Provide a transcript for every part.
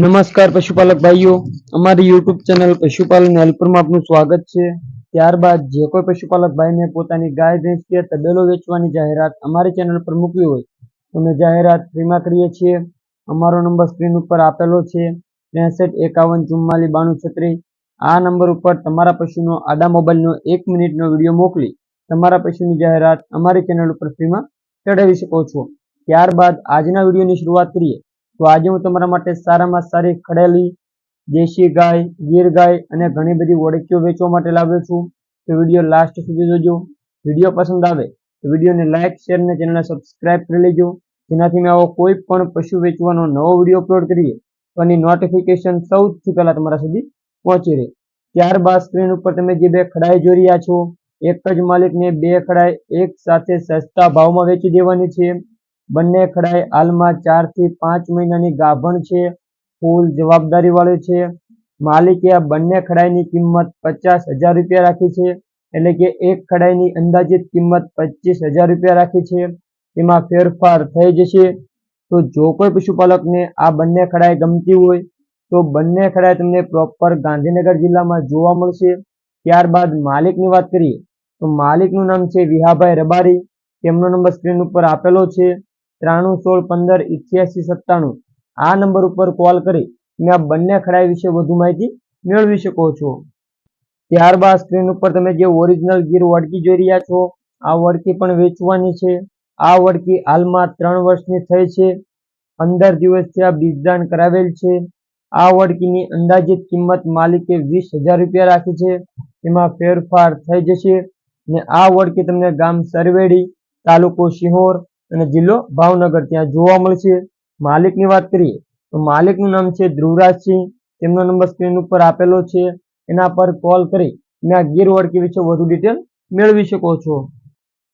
નમસ્કાર પશુપાલક ભાઈઓ. અમારી યુટ્યુબ ચેનલ પશુપાલન હેલ્પરમાં આપનું સ્વાગત છે. ત્યારબાદ જે કોઈ પશુપાલક ભાઈને પોતાની ગાય, ભેંસ કે તબેલો વેચવાની જાહેરાત અમારી ચેનલ પર મૂકવી હોય, તો અમે જાહેરાત ફ્રીમાં કરીએ છીએ. અમારો નંબર સ્ક્રીન ઉપર આપેલો છે. ત્રેસઠ એકાવન ચુમ્માલીસ બાણું છત્રીસ. આ નંબર ઉપર તમારા પશુનો આડા મોબાઈલનો એક મિનિટનો વીડિયો મોકલી તમારા પશુની જાહેરાત અમારી ચેનલ ઉપર ફ્રીમાં ચડાવી શકો છો. ત્યારબાદ આજના વિડીયોની શરૂઆત કરીએ. તો આજે હું તમારા માટે સારામાં સારી ખડેલી, દેશી ગાય, ગીર ગાય અને ઘણી બધી ઓળખીઓ વેચવા માટે લાવ્યો છું. તો વીડિયો લાસ્ટ સુધી જોજો. વીડિયો પસંદ આવે તો વિડીયોને લાઇક શેર અને ચેનલને સબસ્ક્રાઇબ કરી લેજો. જેનાથી મેં આવો કોઈ પણ પશુ વેચવાનો નવો વીડિયો અપલોડ કરીએ તો એની નોટિફિકેશન સૌથી પહેલાં તમારા સુધી પહોંચી રહે. ત્યારબાદ સ્ક્રીન ઉપર તમે જે બે ખડાઈ જોઈ રહ્યા છો, એક જ માલિકને બે ખડાઈ એક સાથે સસ્તા ભાવમાં વેચી દેવાની છે. બંને ખડાઈ હાલમાં ચારથી પાંચ મહિનાની ગાભણ છે. ફૂલ જવાબદારી વાળી છે. માલિકે આ બંને ખડાઈની કિંમત પચાસ હજાર રૂપિયા રાખી છે એટલે કે એક ખડાઈની અંદાજિત કિંમત પચીસ હજાર રૂપિયા રાખી છે. તેમાં ફેરફાર થઈ જશે. તો જો કોઈ પશુપાલકને આ બંને ખડાઈ ગમતી હોય તો બંને ખડાઈ તમને પ્રોપર ગાંધીનગર જિલ્લામાં જોવા મળશે. ત્યારબાદ માલિકની વાત કરીએ તો માલિકનું નામ છે વિહાભાઈ રબારી. તેમનો નંબર સ્ક્રીન ઉપર આપેલો છે. ત્રાણું, સોળ, પંદર, ઇઠ્યાસી, સત્તાણું. આ નંબર ઉપર કોલ કરી તમે આ બંને ખડાઈ વિશે વધુ માહિતી મેળવી શકો છો. ત્યારબાદ સ્ક્રીન ઉપર તમે જે ઓરિજિનલ ગીર વડકી જોઈ રહ્યા છો, આ વડકી પણ વેચવાની છે. આ વડકી હાલમાં ત્રણ વર્ષની થઈ છે. પંદર દિવસથી આ બીજદાન કરાવેલ છે. આ વડકીની અંદાજિત કિંમત માલિકે વીસ હજાર રૂપિયા રાખી છે. તેમાં ફેરફાર થઈ જશે ને આ વડકી તમને ગામ સરવેડી, તાલુકો સિહોર અને જિલ્લો ભાવનગર. ત્યાં જોવા મળશે માલિકની વાત કરીએ તો માલિકનું નામ છે ધ્રુવરાજસિંહ. તેમનો નંબર સ્ક્રીન ઉપર આપેલો છે. એના પર કોલ કરી અને આ ગીર વડકી વિશે વધુ ડિટેલ મેળવી શકો છો.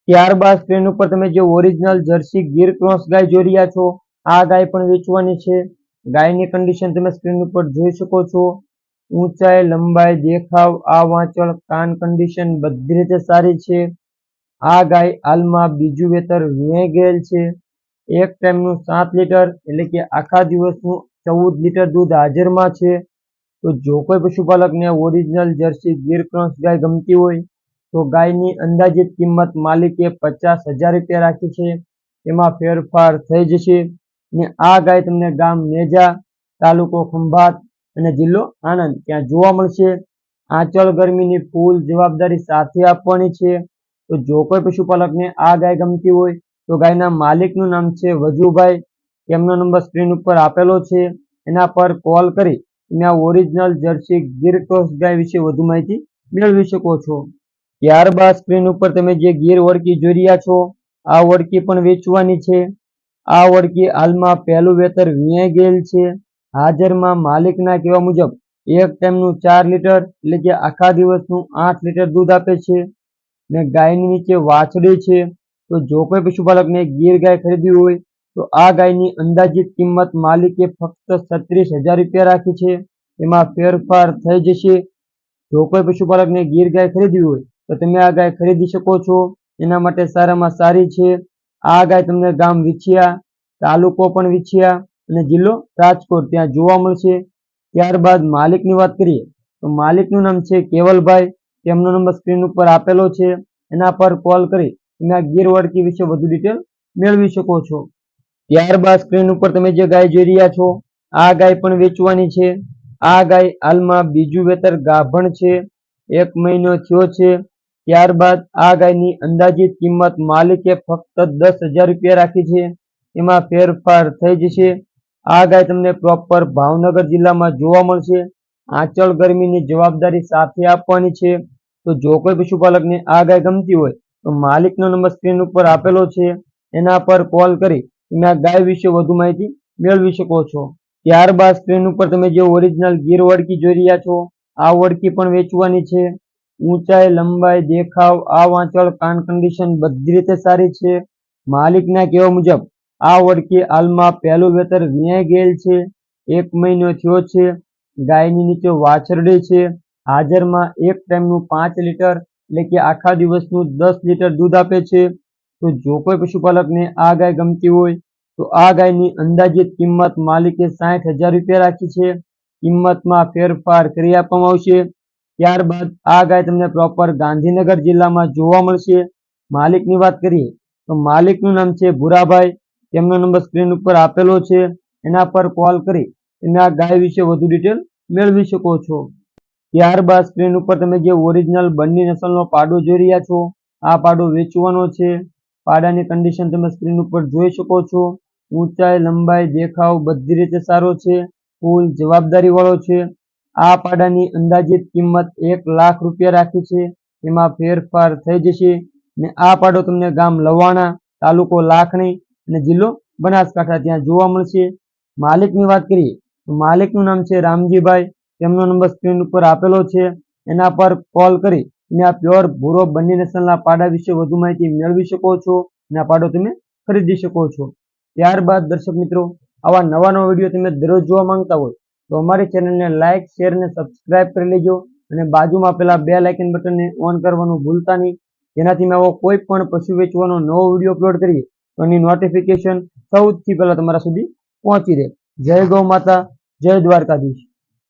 ત્યારબાદ સ્ક્રીન ઉપર તમે જે ઓરિજિનલ જર્સી ગીર ક્રોસ ગાય જોઈ રહ્યા છો, આ ગાય પણ વેચવાની છે. ગાયની કન્ડિશન તમે સ્ક્રીન ઉપર જોઈ શકો છો. ઊંચાઈ, લંબાઈ, દેખાવ, આ વાંચળ, કાન કન્ડિશન બધી રીતે સારી છે. આ ગાય હાલમાં બીજું વેતર વીણાઈ ગયેલ છે. એક ટાઈમનું સાત લીટર એટલે કે આખા દિવસનું ચૌદ લીટર દૂધ હાજરમાં છે. તો જો કોઈ પશુપાલકને ઓરિજિનલ જર્સી ગીર ક્રોસ ગાય ગમતી હોય, તો ગાયની અંદાજિત કિંમત માલિકે પચાસ હજાર રૂપિયા રાખી છે. તેમાં ફેરફાર થઈ જશે. ને આ ગાય તમને ગામ નેજા, તાલુકો ખંભાત અને જિલ્લો આણંદ ત્યાં જોવા મળશે. આંચળ ગરમીની ફૂલ જવાબદારી સાથે આપવાની છે. તો જો કોઈ પશુપાલકને આ ગાય ગમતી હોય, તો ગાયના માલિકનું નામ છે વજુભાઈ. તેમનો નંબર સ્ક્રીન ઉપર આપેલો છે. એના પર કોલ કરી તમે આ ઓરિજિનલ જર્સી ગીર ક્રોસ ગાય વિશે વધુ માહિતી મેળવી શકો છો. ત્યારબાદ સ્ક્રીન ઉપર તમે જે ગીર વડકી જોઈ રહ્યા છો, આ વડકી પણ વેચવાની છે. આ વડકી હાલમાં પહેલું વેતર વીણાઈ ગયેલ છે. હાજરમાં માલિકના કહેવા મુજબ, એક ટાઈમનું ચાર લીટર એટલે કે આખા દિવસનું આઠ લીટર દૂધ આપે છે. ને ગાયની નીચે વાછડી છે, તો જો કોઈ પશુપાલકને ગીર ગાય ખરીદવી હોય, તો આ ગાયની અંદાજિત કિંમત માલિકે ફક્ત છત્રીસ હજાર રૂપિયા રાખી છે. એમાં ફેરફાર થઈ જશે. જો કોઈ પશુપાલકને ગીર ગાય ખરીદવી હોય, તો તમે આ ગાય ખરીદી શકો છો. એના માટે સારામાં સારી છે. આ ગાય તમને ગામ વિછિયા, તાલુકો પણ વિછિયા અને જિલ્લો રાજકોટ ત્યાં જોવા મળશે. ત્યારબાદ માલિકની વાત કરીએ, તો માલિકનું નામ છે કેવલભાઈ. તેમનો નંબર સ્ક્રીન ઉપર આપેલો છે. એના પર કોલ કરી તમે આ ગીર વડકી વિશે વધુ ડિટેલ મેળવી શકો છો. ત્યારબાદ સ્ક્રીન ઉપર તમે જે ગાય જોઈ રહ્યા છો, આ ગાય પણ વેચવાની છે. આ ગાય હાલમાં બીજું વેતર ગાભણ છે. એક મહિનો થયો છે. ત્યારબાદ આ ગાયની અંદાજિત કિંમત માલિકે ફક્ત દસ હજાર રૂપિયા રાખી છે. એમાં ફેરફાર થઈ જશે. આ ગાય તમને પ્રોપર ભાવનગર જિલ્લામાં જોવા મળશે. આંચળ ગરમીની જવાબદારી સાથે આપવાની છે. તો જો કોઈ પશુપાલકને આ ગાય ગમતી હોય, તો માલિકનો નંબર સ્ક્રીન ઉપર આપેલો છે. એના પર કોલ કરી તમે આ ગાય વિશે વધુ માહિતી મેળવી શકો છો. ત્યારબાદ સ્ક્રીન ઉપર તમે જે ઓરિજિનલ ગીર વડકી જોઈ રહ્યા છો, આ વડકી પણ વેચવાની છે. ઊંચાઈ, લંબાઈ, દેખાવ, આ વાંચળ કાન કન્ડિશન બધી રીતે સારી છે. માલિકના કહેવા મુજબ, આ વડકી હાલમાં પહેલું વેતર વીણાઈ ગયેલ છે. એક મહિનો થયો છે. ગાયની નીચે વાછરડી છે. હાજરમાં એક ટાઈમનું પાંચ લીટર એટલે કે આખા દિવસનું દસ લીટર દૂધ આપે છે. તો જો કોઈ પશુપાલકને આ ગાય ગમતી હોય, તો આ ગાયની અંદાજિત કિંમત માલિકે સાઠ હજાર રૂપિયા રાખી છે. કિંમતમાં ફેરફાર કરી આપવામાં આવશે. ત્યારબાદ આ ગાય તમને પ્રોપર ગાંધીનગર જિલ્લામાં જોવા મળશે. માલિકની વાત કરીએ, તો માલિકનું નામ છે ભૂરાભાઈ. તેમનો નંબર સ્ક્રીન ઉપર આપેલો છે. એના પર કોલ કરી તમે આ ગાય વિશે વધુ ડિટેલ મેળવી શકો છો. ત્યારબાદ સ્ક્રીન ઉપર તમે જે ઓરિજિનલ બંની નસલનો પાડો જોઈ રહ્યા છો, આ પાડો વેચવાનો છે. પાડાની કન્ડિશન તમે સ્ક્રીન ઉપર જોઈ શકો છો. ઊંચાઈ, લંબાઈ, દેખાવ બધી રીતે સારો છે. ફૂલ જવાબદારીવાળો છે. આ પાડાની અંદાજિત કિંમત એક લાખ રૂપિયા રાખી છે. એમાં ફેરફાર થઈ જશે. ને આ પાડો તમને ગામ લવાણા, તાલુકો લાખણી અને જિલ્લો બનાસકાંઠા ત્યાં જોવા મળશે. માલિકની વાત કરીએ તો માલિકનું નામ છે રામજીભાઈ. તેમનો નંબર સ્ક્રીન ઉપર આપેલો છે. એના પર કોલ કરી અને આ પ્યોર ભૂરો બંને નસલના પાડા વિશે વધુ માહિતી મેળવી શકો છો અને આ પાડો તમે ખરીદી શકો છો. ત્યારબાદ દર્શક મિત્રો, આવા નવા નવા વીડિયો તમે દરરોજ જોવા માંગતા હોય તો અમારી ચેનલને લાઇક શેર અને સબસ્ક્રાઇબ કરી લેજો અને બાજુમાં આપેલા બે લાઇકન બટનને ઓન કરવાનું ભૂલતા નહીં. જેનાથી મેં આવો કોઈ પણ પશુ વેચવાનો નવો વીડિયો અપલોડ કરીએ તો એની નોટિફિકેશન સૌથી પહેલાં તમારા સુધી પહોંચી રહે. જય ગૌ માતા, જય દ્વારકાધીશ.